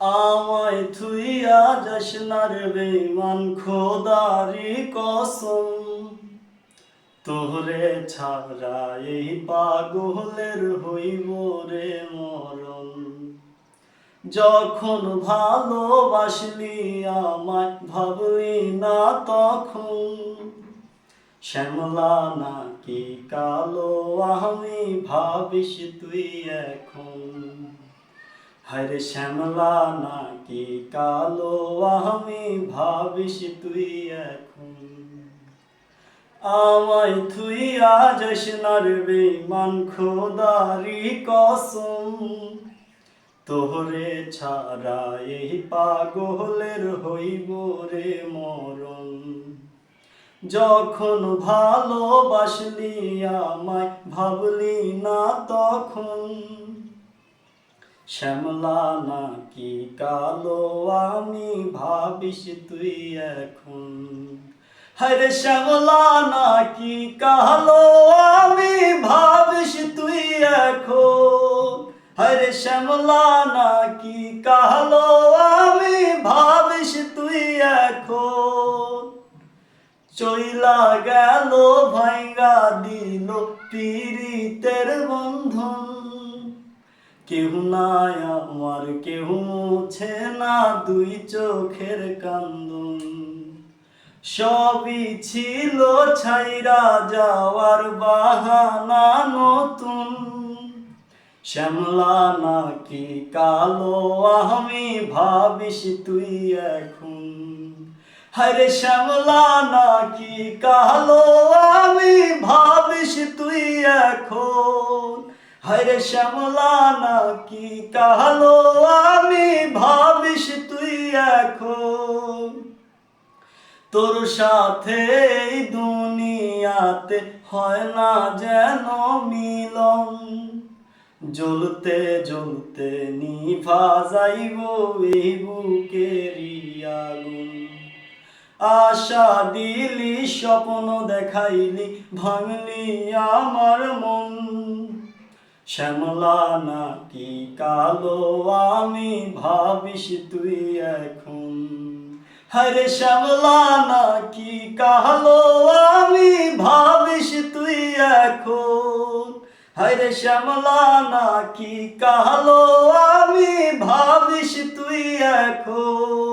আমায় থুইয়া যাস না রে বেমান খোদারি কসম। তোরে ছাড়া এই পাগলের হইব রে মরণ। যখন ভালোবাসলি আমায়, ভাবলি না তখন। শ্যামলা নাকি কালো, আমি ভাবিস তুই এখন। হরে শ্যামলা নাকি কালো, আমি ভাবিস তুই এখন। আমায় তুই আজ সোনার বেমান খোদারি কসম। তোহরে ছাড়া এই পাগলের হইব রে মরণ। যখন ভালোবাসলি আমায়, ভাবলি না তখন। শ্যামলা নাকি কালো, আমি ভাবিস তুই এখন। হরে শ্যামলা নাকি কালো, আমি ভাবিস তুই এখন। হরে শ্যামলা নাকি কালো, আমি ভাবিস তুই এখন। চইলা গেল, ভাইঙ্গা দিল পীড়িতের বন্ধন। কেউ নাই আমার, কেউ মুছে না দুই চোখের কান্দন। সবই ছিল ছাইরা যাওয়ার বাহানা নতুন। শ্যামলা নাকি কালো, আমি ভাবিস তুই এখন। হরে শ্যামলা নাকি কালো, আমি ভাবিস তুই এখন। হরে শ্যামলা নাকি কালো আমি ভাবিস তুই এখন। তোর সাথে দুনিয়াতে হয় না যেন মিলন। জ্বলতে জ্বলতে নিভা যাইব এই বুকেরই আগুন। আশা দিলি, স্বপ্ন দেখাইলি, ভাঙলি আমার মন। শ্যামলা নাকি কালো, আমি ভাবিস তুই এখন। হরে শ্যামলা নাকি কালো, আমি ভাবিস তুই এখন। হরে শ্যামলা নাকি কালো, আমি ভাবিস তুই এখন।